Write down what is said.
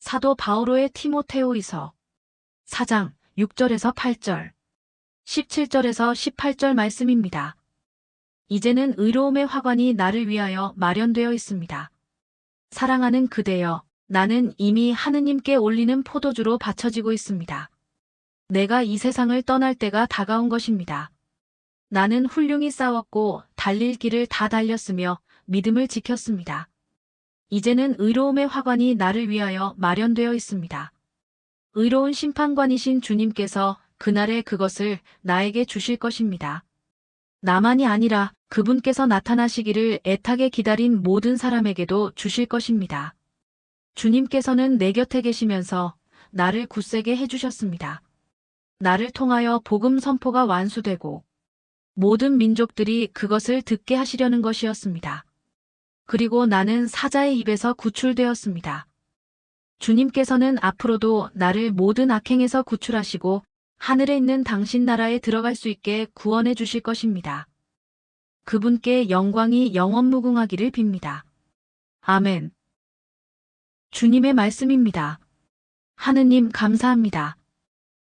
사도 바오로의 티모테오이서 4장 6절에서 8절, 17절에서 18절 말씀입니다. 이제는 의로움의 화관이 나를 위하여 마련되어 있습니다. 사랑하는 그대여, 나는 이미 하느님께 올리는 포도주로 바쳐지고 있습니다. 내가 이 세상을 떠날 때가 다가온 것입니다. 나는 훌륭히 싸웠고 달릴 길을 다 달렸으며 믿음을 지켰습니다. 이제는 의로움의 화관이 나를 위하여 마련되어 있습니다. 의로운 심판관이신 주님께서 그날에 그것을 나에게 주실 것입니다. 나만이 아니라 그분께서 나타나시기를 애타게 기다린 모든 사람에게도 주실 것입니다. 주님께서는 내 곁에 계시면서 나를 굳세게 해주셨습니다. 나를 통하여 복음 선포가 완수되고 모든 민족들이 그것을 듣게 하시려는 것이었습니다. 그리고 나는 사자의 입에서 구출되었습니다. 주님께서는 앞으로도 나를 모든 악행에서 구출하시고 하늘에 있는 당신 나라에 들어갈 수 있게 구원해 주실 것입니다. 그분께 영광이 영원 무궁하기를 빕니다. 아멘. 주님의 말씀입니다. 하느님 감사합니다.